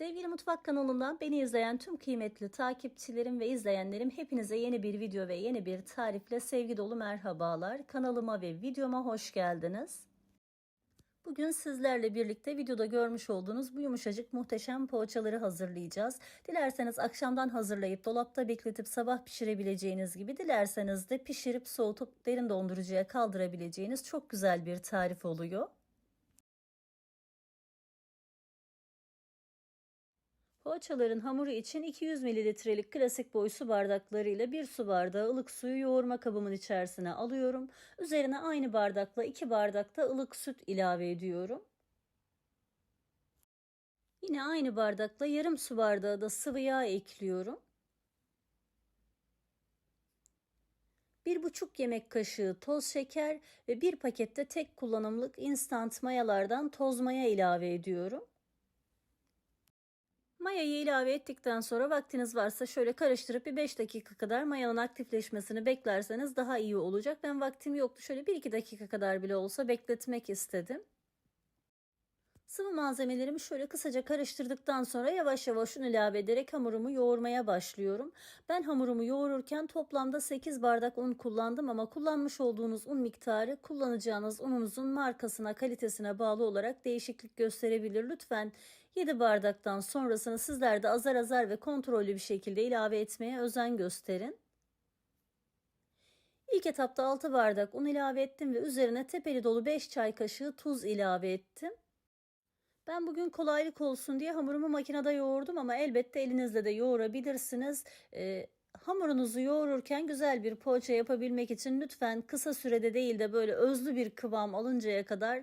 Sevgili Mutfak kanalından beni izleyen tüm kıymetli takipçilerim ve izleyenlerim hepinize yeni bir video ve yeni bir tarifle sevgi dolu merhabalar. Kanalıma ve videoma hoş geldiniz. Bugün sizlerle birlikte videoda görmüş olduğunuz bu yumuşacık muhteşem poğaçaları hazırlayacağız. Dilerseniz akşamdan hazırlayıp dolapta bekletip sabah pişirebileceğiniz gibi dilerseniz de pişirip soğutup derin dondurucuya kaldırabileceğiniz çok güzel bir tarif oluyor. Poğaçaların hamuru için 200 mililitrelik klasik boy su bardaklarıyla 1 su bardağı ılık suyu yoğurma kabımın içerisine alıyorum. Üzerine aynı bardakla 2 bardak da ılık süt ilave ediyorum. Yine aynı bardakla yarım su bardağı da sıvı yağ ekliyorum. 1,5 yemek kaşığı toz şeker ve 1 pakette tek kullanımlık instant mayalardan toz maya ilave ediyorum. Mayayı ilave ettikten sonra vaktiniz varsa şöyle karıştırıp bir 5 dakika kadar mayanın aktifleşmesini beklerseniz daha iyi olacak. Ben vaktim yoktu. Şöyle 1-2 dakika kadar bile olsa bekletmek istedim. Sıvı malzemelerimi şöyle kısaca karıştırdıktan sonra yavaş yavaş un ilave ederek hamurumu yoğurmaya başlıyorum. Ben hamurumu yoğururken toplamda 8 bardak un kullandım ama kullanmış olduğunuz un miktarı kullanacağınız ununuzun markasına, kalitesine bağlı olarak değişiklik gösterebilir. Lütfen 7 bardaktan sonrasını sizler de azar azar ve kontrollü bir şekilde ilave etmeye özen gösterin. İlk etapta 6 bardak un ilave ettim ve üzerine tepeli dolu 5 çay kaşığı tuz ilave ettim. Ben bugün kolaylık olsun diye hamurumu makinede yoğurdum ama elbette elinizle de yoğurabilirsiniz. Ee, hamurunuzu yoğururken güzel bir poğaça yapabilmek için lütfen kısa sürede değil de böyle özlü bir kıvam alıncaya kadar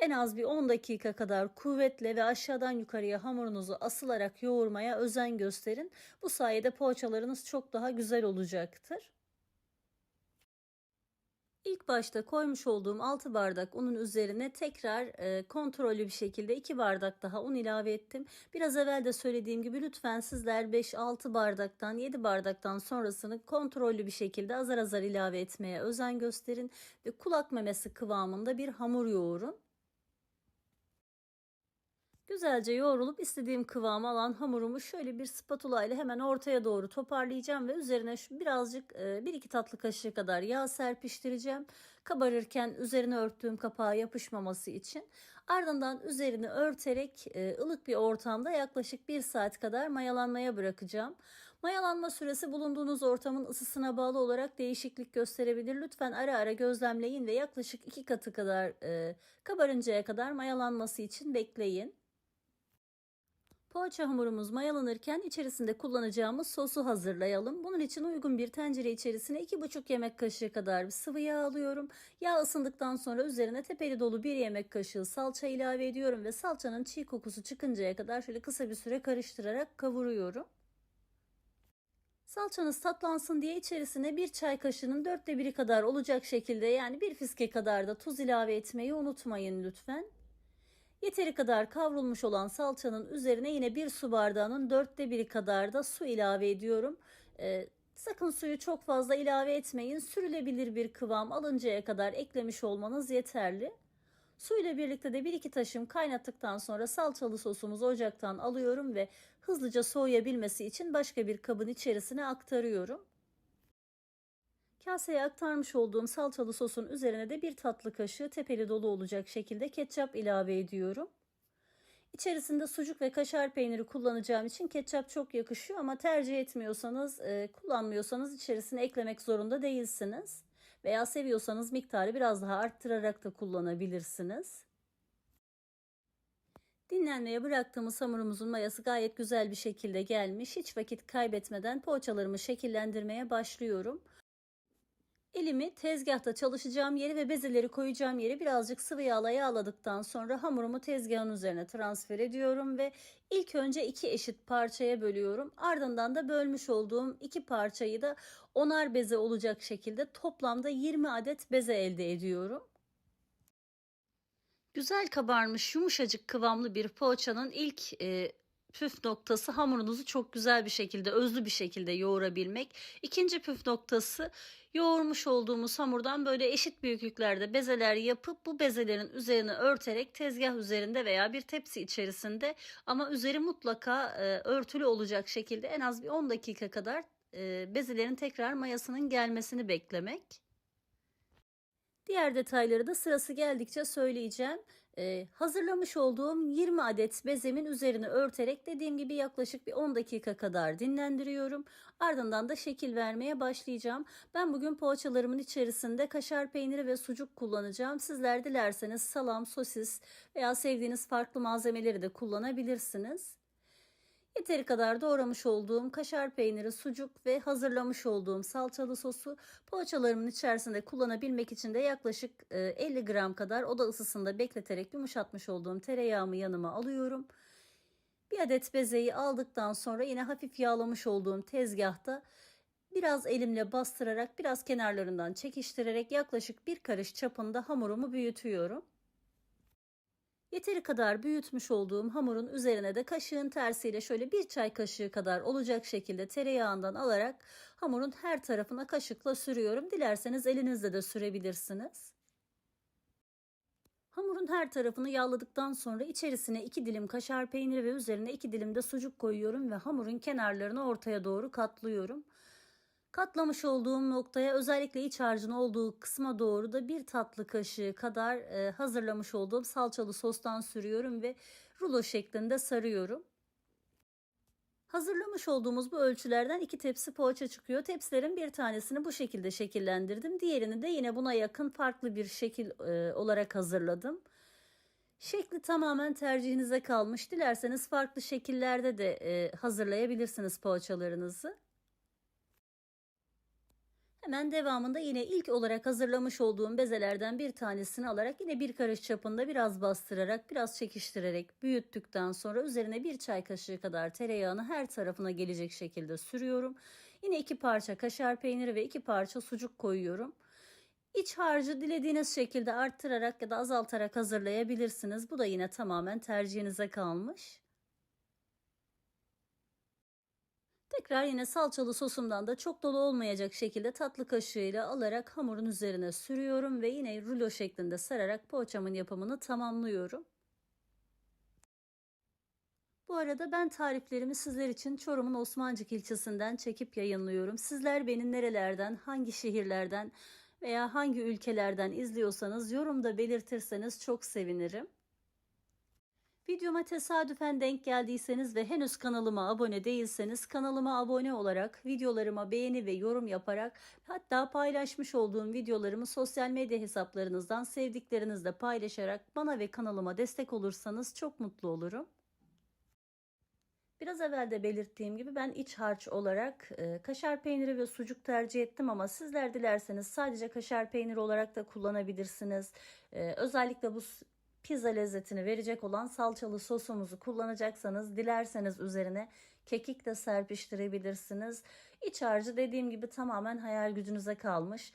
en az bir 10 dakika kadar kuvvetle ve aşağıdan yukarıya hamurunuzu asılarak yoğurmaya özen gösterin. Bu sayede poğaçalarınız çok daha güzel olacaktır. İlk başta koymuş olduğum 6 bardak unun üzerine tekrar e, kontrollü bir şekilde 2 bardak daha un ilave ettim. Biraz evvel de söylediğim gibi lütfen sizler 5-6 bardaktan 7 bardaktan sonrasını kontrollü bir şekilde azar azar ilave etmeye özen gösterin ve kulak memesi kıvamında bir hamur yoğurun. Güzelce yoğrulup istediğim kıvamı alan hamurumu şöyle bir spatula ile hemen ortaya doğru toparlayacağım ve üzerine birazcık 1-2 tatlı kaşığı kadar yağ serpiştireceğim. Kabarırken üzerine örttüğüm kapağa yapışmaması için. Ardından üzerini örterek ılık bir ortamda yaklaşık 1 saat kadar mayalanmaya bırakacağım. Mayalanma süresi bulunduğunuz ortamın ısısına bağlı olarak değişiklik gösterebilir. Lütfen ara ara gözlemleyin ve yaklaşık 2 katı kadar kabarıncaya kadar mayalanması için bekleyin. Poğaça hamurumuz mayalanırken içerisinde kullanacağımız sosu hazırlayalım. Bunun için uygun bir tencere içerisine 2,5 yemek kaşığı kadar sıvı yağ alıyorum. Yağ ısındıktan sonra üzerine tepeli dolu 1 yemek kaşığı salça ilave ediyorum ve salçanın çiğ kokusu çıkıncaya kadar şöyle kısa bir süre karıştırarak kavuruyorum. Salçanız tatlansın diye içerisine bir çay kaşığının dörtte biri kadar olacak şekilde yani bir fiske kadar da tuz ilave etmeyi unutmayın lütfen. Yeteri kadar kavrulmuş olan salçanın üzerine yine bir su bardağının dörtte biri kadar da su ilave ediyorum. Ee, sakın suyu çok fazla ilave etmeyin. Sürülebilir bir kıvam alıncaya kadar eklemiş olmanız yeterli. Su ile birlikte de bir iki taşım kaynattıktan sonra salçalı sosumuzu ocaktan alıyorum ve hızlıca soğuyabilmesi için başka bir kabın içerisine aktarıyorum. Kaseye aktarmış olduğum salçalı sosun üzerine de bir tatlı kaşığı tepeli dolu olacak şekilde ketçap ilave ediyorum. İçerisinde sucuk ve kaşar peyniri kullanacağım için ketçap çok yakışıyor ama tercih etmiyorsanız, e, kullanmıyorsanız içerisine eklemek zorunda değilsiniz. Veya seviyorsanız miktarı biraz daha arttırarak da kullanabilirsiniz. Dinlenmeye bıraktığımız hamurumuzun mayası gayet güzel bir şekilde gelmiş. Hiç vakit kaybetmeden poğaçalarımı şekillendirmeye başlıyorum. Elimi tezgahta çalışacağım yeri ve bezeleri koyacağım yeri birazcık sıvı yağla yağladıktan sonra hamurumu tezgahın üzerine transfer ediyorum ve ilk önce iki eşit parçaya bölüyorum. Ardından da bölmüş olduğum iki parçayı da onar beze olacak şekilde toplamda 20 adet beze elde ediyorum. Güzel kabarmış yumuşacık kıvamlı bir poğaçanın ilk e, püf noktası hamurunuzu çok güzel bir şekilde, özlü bir şekilde yoğurabilmek. İkinci püf noktası yoğurmuş olduğumuz hamurdan böyle eşit büyüklüklerde bezeler yapıp bu bezelerin üzerine örterek tezgah üzerinde veya bir tepsi içerisinde ama üzeri mutlaka e, örtülü olacak şekilde en az bir 10 dakika kadar e, bezelerin tekrar mayasının gelmesini beklemek. Diğer detayları da sırası geldikçe söyleyeceğim. Ee, hazırlamış olduğum 20 adet bezemin üzerine örterek dediğim gibi yaklaşık bir 10 dakika kadar dinlendiriyorum. Ardından da şekil vermeye başlayacağım. Ben bugün poğaçalarımın içerisinde kaşar peyniri ve sucuk kullanacağım. Sizler dilerseniz salam, sosis veya sevdiğiniz farklı malzemeleri de kullanabilirsiniz. Yeteri kadar doğramış olduğum kaşar peyniri, sucuk ve hazırlamış olduğum salçalı sosu poğaçalarımın içerisinde kullanabilmek için de yaklaşık 50 gram kadar oda ısısında bekleterek yumuşatmış olduğum tereyağımı yanıma alıyorum. Bir adet bezeyi aldıktan sonra yine hafif yağlamış olduğum tezgahta biraz elimle bastırarak biraz kenarlarından çekiştirerek yaklaşık bir karış çapında hamurumu büyütüyorum. Yeteri kadar büyütmüş olduğum hamurun üzerine de kaşığın tersiyle şöyle bir çay kaşığı kadar olacak şekilde tereyağından alarak hamurun her tarafına kaşıkla sürüyorum. Dilerseniz elinizle de sürebilirsiniz. Hamurun her tarafını yağladıktan sonra içerisine iki dilim kaşar peyniri ve üzerine iki dilim de sucuk koyuyorum ve hamurun kenarlarını ortaya doğru katlıyorum. Katlamış olduğum noktaya özellikle iç harcın olduğu kısma doğru da bir tatlı kaşığı kadar e, hazırlamış olduğum salçalı sostan sürüyorum ve rulo şeklinde sarıyorum. Hazırlamış olduğumuz bu ölçülerden iki tepsi poğaça çıkıyor. Tepsilerin bir tanesini bu şekilde şekillendirdim. Diğerini de yine buna yakın farklı bir şekil e, olarak hazırladım. Şekli tamamen tercihinize kalmış. Dilerseniz farklı şekillerde de e, hazırlayabilirsiniz poğaçalarınızı. Hemen devamında yine ilk olarak hazırlamış olduğum bezelerden bir tanesini alarak yine bir karış çapında biraz bastırarak biraz çekiştirerek büyüttükten sonra üzerine bir çay kaşığı kadar tereyağını her tarafına gelecek şekilde sürüyorum. Yine iki parça kaşar peyniri ve iki parça sucuk koyuyorum. İç harcı dilediğiniz şekilde arttırarak ya da azaltarak hazırlayabilirsiniz. Bu da yine tamamen tercihinize kalmış. Tekrar yine salçalı sosumdan da çok dolu olmayacak şekilde tatlı kaşığıyla alarak hamurun üzerine sürüyorum ve yine rulo şeklinde sararak poğaçamın yapımını tamamlıyorum. Bu arada ben tariflerimi sizler için Çorum'un Osmancık ilçesinden çekip yayınlıyorum. Sizler beni nerelerden, hangi şehirlerden veya hangi ülkelerden izliyorsanız yorumda belirtirseniz çok sevinirim. Videoma tesadüfen denk geldiyseniz ve henüz kanalıma abone değilseniz kanalıma abone olarak videolarıma beğeni ve yorum yaparak hatta paylaşmış olduğum videolarımı sosyal medya hesaplarınızdan sevdiklerinizle paylaşarak bana ve kanalıma destek olursanız çok mutlu olurum. Biraz evvel de belirttiğim gibi ben iç harç olarak e, kaşar peyniri ve sucuk tercih ettim ama sizler dilerseniz sadece kaşar peyniri olarak da kullanabilirsiniz. E, özellikle bu pizza lezzetini verecek olan salçalı sosumuzu kullanacaksanız dilerseniz üzerine kekik de serpiştirebilirsiniz. İç harcı dediğim gibi tamamen hayal gücünüze kalmış.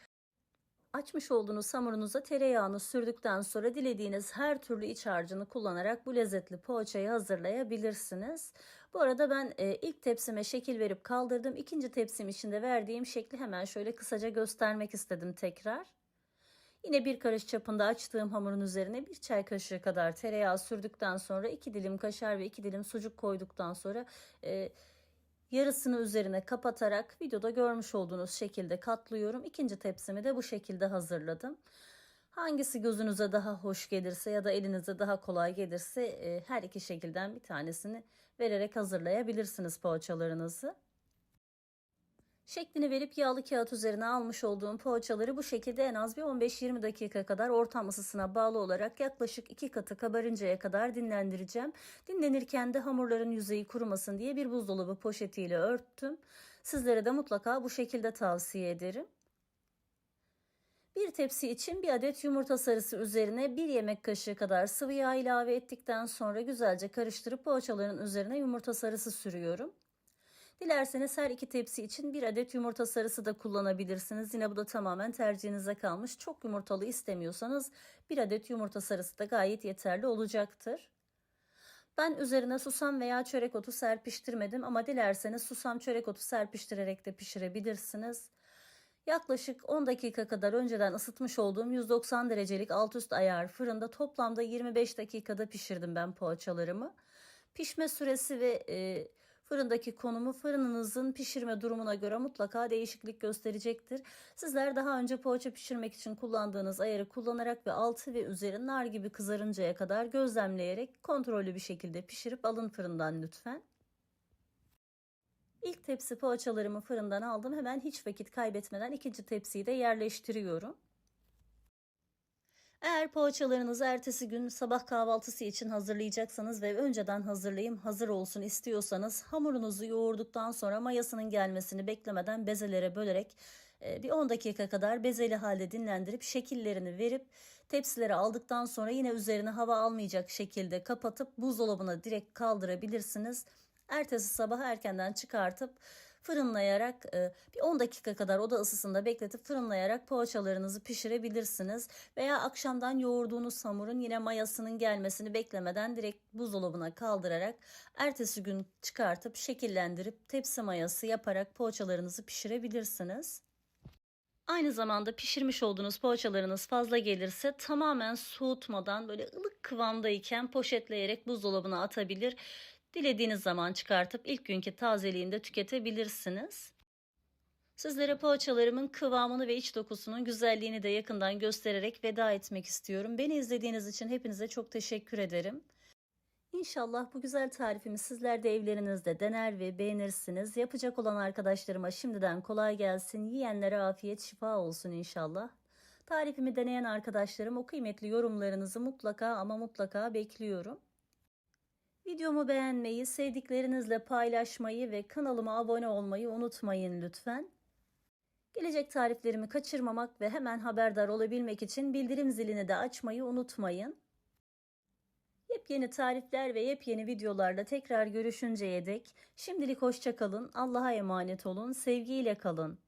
Açmış olduğunuz hamurunuza tereyağını sürdükten sonra dilediğiniz her türlü iç harcını kullanarak bu lezzetli poğaçayı hazırlayabilirsiniz. Bu arada ben e, ilk tepsime şekil verip kaldırdım. İkinci tepsim için de verdiğim şekli hemen şöyle kısaca göstermek istedim tekrar. Yine bir karış çapında açtığım hamurun üzerine bir çay kaşığı kadar tereyağı sürdükten sonra iki dilim kaşar ve iki dilim sucuk koyduktan sonra e, yarısını üzerine kapatarak videoda görmüş olduğunuz şekilde katlıyorum. İkinci tepsimi de bu şekilde hazırladım. Hangisi gözünüze daha hoş gelirse ya da elinize daha kolay gelirse e, her iki şekilden bir tanesini vererek hazırlayabilirsiniz poğaçalarınızı. Şeklini verip yağlı kağıt üzerine almış olduğum poğaçaları bu şekilde en az bir 15-20 dakika kadar ortam ısısına bağlı olarak yaklaşık 2 katı kabarıncaya kadar dinlendireceğim. Dinlenirken de hamurların yüzeyi kurumasın diye bir buzdolabı poşetiyle örttüm. Sizlere de mutlaka bu şekilde tavsiye ederim. Bir tepsi için bir adet yumurta sarısı üzerine bir yemek kaşığı kadar sıvı yağ ilave ettikten sonra güzelce karıştırıp poğaçaların üzerine yumurta sarısı sürüyorum. Dilerseniz her iki tepsi için bir adet yumurta sarısı da kullanabilirsiniz. Yine bu da tamamen tercihinize kalmış. Çok yumurtalı istemiyorsanız bir adet yumurta sarısı da gayet yeterli olacaktır. Ben üzerine susam veya çörek otu serpiştirmedim ama dilerseniz susam çörek otu serpiştirerek de pişirebilirsiniz. Yaklaşık 10 dakika kadar önceden ısıtmış olduğum 190 derecelik alt üst ayar fırında toplamda 25 dakikada pişirdim ben poğaçalarımı. Pişme süresi ve e, fırındaki konumu fırınınızın pişirme durumuna göre mutlaka değişiklik gösterecektir. Sizler daha önce poğaça pişirmek için kullandığınız ayarı kullanarak ve altı ve üzeri nar gibi kızarıncaya kadar gözlemleyerek kontrollü bir şekilde pişirip alın fırından lütfen. İlk tepsi poğaçalarımı fırından aldım. Hemen hiç vakit kaybetmeden ikinci tepsiyi de yerleştiriyorum. Eğer poğaçalarınızı ertesi gün sabah kahvaltısı için hazırlayacaksanız ve önceden hazırlayayım hazır olsun istiyorsanız hamurunuzu yoğurduktan sonra mayasının gelmesini beklemeden bezelere bölerek bir 10 dakika kadar bezeli halde dinlendirip şekillerini verip tepsilere aldıktan sonra yine üzerine hava almayacak şekilde kapatıp buzdolabına direkt kaldırabilirsiniz. Ertesi sabah erkenden çıkartıp fırınlayarak bir 10 dakika kadar oda ısısında bekletip fırınlayarak poğaçalarınızı pişirebilirsiniz. Veya akşamdan yoğurduğunuz hamurun yine mayasının gelmesini beklemeden direkt buzdolabına kaldırarak ertesi gün çıkartıp şekillendirip tepsi mayası yaparak poğaçalarınızı pişirebilirsiniz. Aynı zamanda pişirmiş olduğunuz poğaçalarınız fazla gelirse tamamen soğutmadan böyle ılık kıvamdayken poşetleyerek buzdolabına atabilir. Dilediğiniz zaman çıkartıp ilk günkü tazeliğinde tüketebilirsiniz. Sizlere poğaçalarımın kıvamını ve iç dokusunun güzelliğini de yakından göstererek veda etmek istiyorum. Beni izlediğiniz için hepinize çok teşekkür ederim. İnşallah bu güzel tarifimi sizler de evlerinizde dener ve beğenirsiniz. Yapacak olan arkadaşlarıma şimdiden kolay gelsin. Yiyenlere afiyet şifa olsun inşallah. Tarifimi deneyen arkadaşlarım o kıymetli yorumlarınızı mutlaka ama mutlaka bekliyorum. Videomu beğenmeyi, sevdiklerinizle paylaşmayı ve kanalıma abone olmayı unutmayın lütfen. Gelecek tariflerimi kaçırmamak ve hemen haberdar olabilmek için bildirim zilini de açmayı unutmayın. Yepyeni tarifler ve yepyeni videolarla tekrar görüşünceye dek şimdilik hoşçakalın, Allah'a emanet olun, sevgiyle kalın.